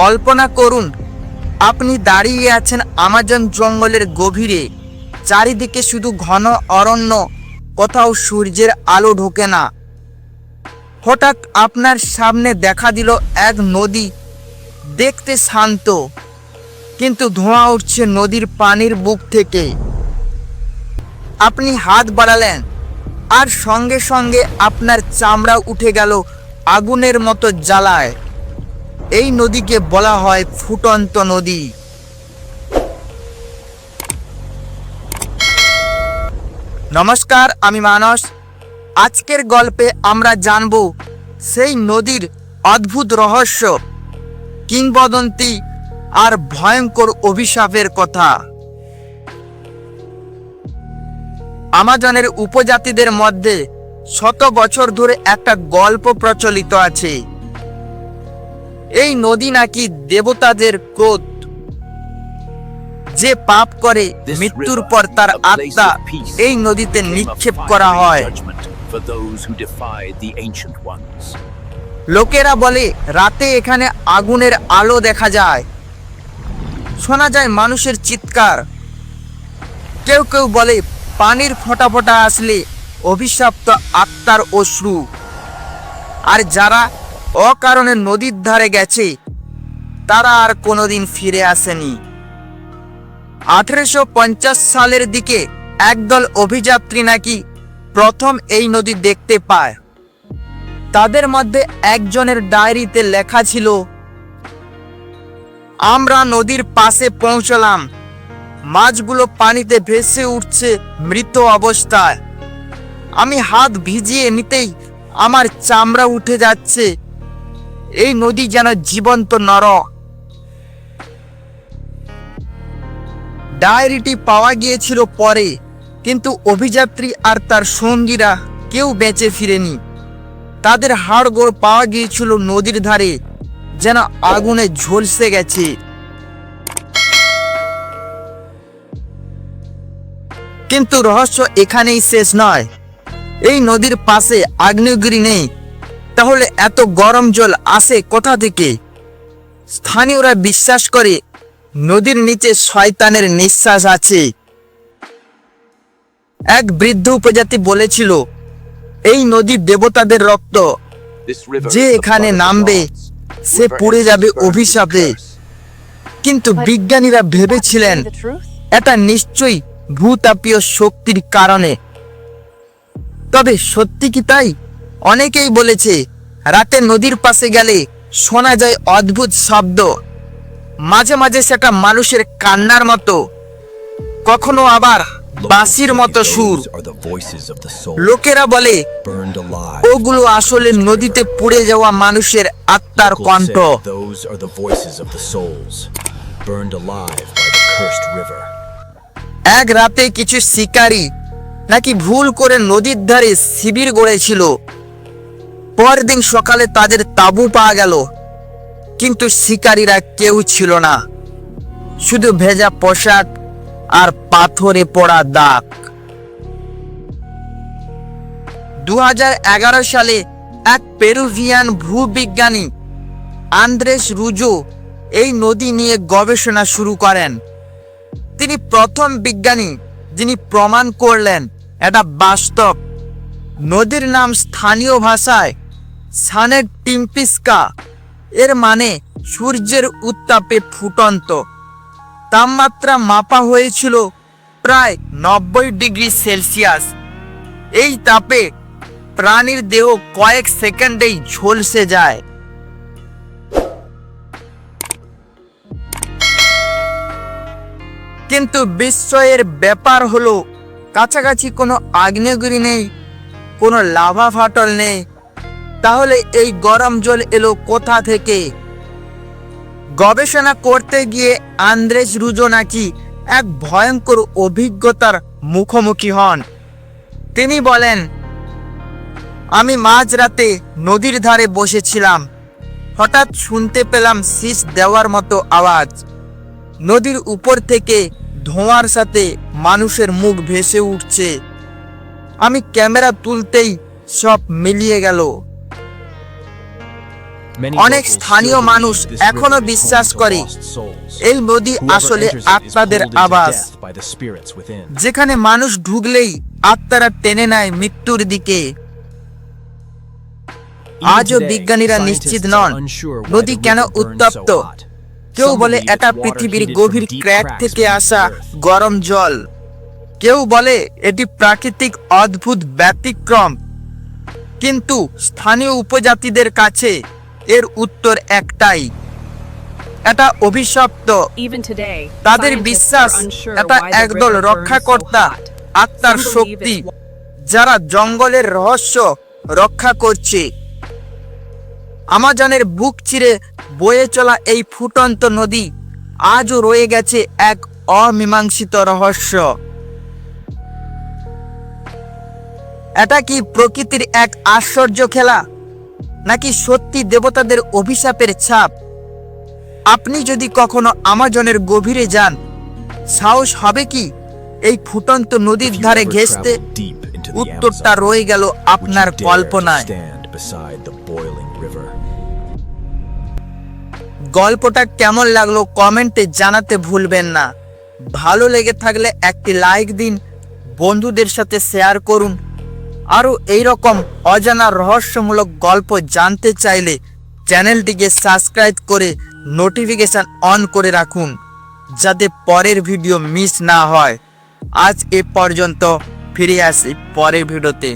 কল্পনা করুন, আপনি দাঁড়িয়ে আছেন আমাজন জঙ্গলের গভীরে। চারিদিকে শুধু ঘন অরণ্য, কোথাও সূর্যের আলো ঢোকে না। হঠাৎ আপনার সামনে দেখা দিল এক নদী, দেখতে শান্ত, কিন্তু ধোঁয়া উঠছে নদীর পানির বুক থেকে। আপনি হাত বাড়ালেন, আর সঙ্গে সঙ্গে আপনার চামড়া উঠে গেল আগুনের মতো জ্বালায়। এই নদীকে বলা হয় ফুটন্ত নদী। নমস্কার, আমি মানস। আজকের গল্পে আমরা জানব সেই নদীর অদ্ভুত রহস্য, কিংবদন্তি আর ভয়ঙ্কর অভিশাপের কথা। আমাজনের উপজাতিদের মধ্যে শত বছর ধরে একটা গল্প প্রচলিত আছে। এই নদী নাকি দেবতাদের ক্রোধ। যে পাপ করে মৃত্যুর পর তার আত্মা এই নদীতে নিক্ষেপ করা হয়. লোকেরা বলে রাতে এখানে আগুনের আলো দেখা যায়। শোনা যায় মানুষের চিৎকার। কেউ কেউ বলে পানির ফোঁটা ফোঁটা আসলে অভিশপ্ত আত্মার অশ্রু। আর যারা অকারণে নদীর ধারে গেছে। তারা আর কোনোদিন ফিরে আসেনি। আঠেরোশো পঞ্চাশ সালের দিকে একদল অভিযাত্রী নাকি প্রথম এই নদী দেখতে পায়। তাদের মধ্যে একজনের ডায়েরিতে লেখা ছিল, আমরা নদীর পাশে পৌঁছলাম। মাছগুলো পানিতে ভেসে উঠছে মৃত অবস্থায়। আমি হাত ভিজিয়ে নিতেই আমার চামড়া উঠে যাচ্ছে। এই নদী যেন জীবন্ত নর। ডায়েরিটি পাওয়া গিয়েছিল পরে, কিন্তু অভিযাত্রী আর তার সঙ্গীরা কেউ বেঁচে ফিরেনি। তাদের হাড়গোড় পাওয়া গিয়েছিল নদীর ধারে, যেন আগুনে ঝলসে গেছে। কিন্তু রহস্য এখানেই শেষ নয়। এই নদীর পাশে আগ্নেয়গিরি নেই। তাহলে এত গরম জল আসে কোথা থেকে? স্থানীয়রা বিশ্বাস করে নদীর নিচে শয়তানের নিঃশ্বাস আছে। এক বৃদ্ধ উপজাতি বলেছিল এই নদী দেবতাদের রক্ত। যে এখানে নামবে সে পড়ে যাবে অভিশাপে। কিন্তু বিজ্ঞানীরা ভেবেছিলেন এটা নিশ্চয়ই ভূতাপীয় শক্তির কারণে। তবে সত্যি কি তাই? অনেকেই বলেছে রাতে নদীর পাশে গেলে শোনা যায় অদ্ভুত শব্দ। মাঝে মাঝে সেটা মানুষের কান্নার মতো। কখনো আবার বাঁশির মতো সুর। লোকেরা বলে ওগুলো আসলে নদীতে পুড়ে যাওয়া মানুষের আত্মার কণ্ঠ. এক রাতে কিছু শিকারী নাকি ভুল করে নদীর ধারে শিবির গড়েছিল। পরদিন সকালে তাদের তাঁবু পাওয়া গেল। কিন্তু শিকারীরা কেউ ছিল না। শুধু ভেজা পোশাক আর পাথরে পড়া দাগ। দু হাজার এগারো সালে এক পেরুভিয়ান ভূবিজ্ঞানী আন্দ্রেস রুজো এই নদী নিয়ে গবেষণা শুরু করেন। তিনি প্রথম বিজ্ঞানী যিনি প্রমাণ করলেন, এটা বাস্তব। নদীর নাম স্থানীয় ভাষায় সানের টিম্পিস্কা। এর মানে সূর্যের উত্তাপে ফুটন্ত। তাপমাত্রা মাপা হয়েছিল প্রায় নব্বই ডিগ্রি সেলসিয়াস। এই তাপে প্রাণীর দেহ কয়েক সেকেন্ডেই ঝলসে যায়। কিন্তু বিস্ময়ের ব্যাপার হলো, কাছাকাছি কোনো আগ্নেয়গিরি নেই, কোনো লাভা ফাটল নেই তাহলে এই গরম জল এলো কোথা থেকে? গবেষণা করতে গিয়ে আন্দ্রেস রুজো নাকি এক ভয়ঙ্কর অভিজ্ঞতার মুখোমুখি হন। তিনি বলেন, আমি মাঝরাতে নদীর ধারে বসেছিলাম। হঠাৎ শুনতে পেলাম শীষ দেওয়ার মতো আওয়াজ। নদীর উপর থেকে ধোঁয়ার সাথে মানুষের মুখ ভেসে উঠছে। আমি ক্যামেরা তুলতেই সব মিলিয়ে গেল। অনেক স্থানীয় মানুষ এখনও বিশ্বাস করে। এই নদী আসলে আত্মাদের আবাস। যেখানে মানুষ ঢুকলেই আত্মারা টেনে নেয় মৃত্যুর দিকে। আজও বিজ্ঞানীরা নিশ্চিত নন নদী কেন উত্তপ্ত। কেউ বলে এটা পৃথিবীর গভীর ক্র্যাক থেকে আসা গরম জল। কেউ বলে এটি প্রাকৃতিক অদ্ভুত ব্যতিক্রম। কিন্তু স্থানীয় উপজাতিদের কাছে এর উত্তর একটাই। এটা অভিশপ্ত। তাদের বিশ্বাস এটা একদল রক্ষাকর্তা আত্মার শক্তি যারা জঙ্গলের রহস্য রক্ষা করছে। আমাজনের বুক চিরে বয়ে চলা এই ফুটন্ত নদী আজও রয়ে গেছে এক অমীমাংসিত রহস্য। এটা কি প্রকৃতির এক আশ্চর্য খেলা? নাকি সত্যি দেবতাদের অভিশাপের ছাপ? আপনি যদি কখনো আমাজনের গভীরে যান সাহস হবে কি? এই ফুটন্ত নদীর ধারে the উত্তরটা রয়ে গেল আপনার কল্পনায়? গল্পটা কেমন লাগল কমেন্টে জানাতে ভুলবেন না। ভালো লেগে থাকলে একটি লাইক দিন বন্ধুদের সাথে শেয়ার করুন। আরও এই রকম অজানা রহস্যমূলক গল্প জানতে চাইলে চ্যানেলটিকে সাবস্ক্রাইব করে নোটিফিকেশন অন করে রাখুন, যাতে পরের ভিডিও মিস না হয়। আজ এ পর্যন্ত ফিরে আসি পরের ভিডিওতে।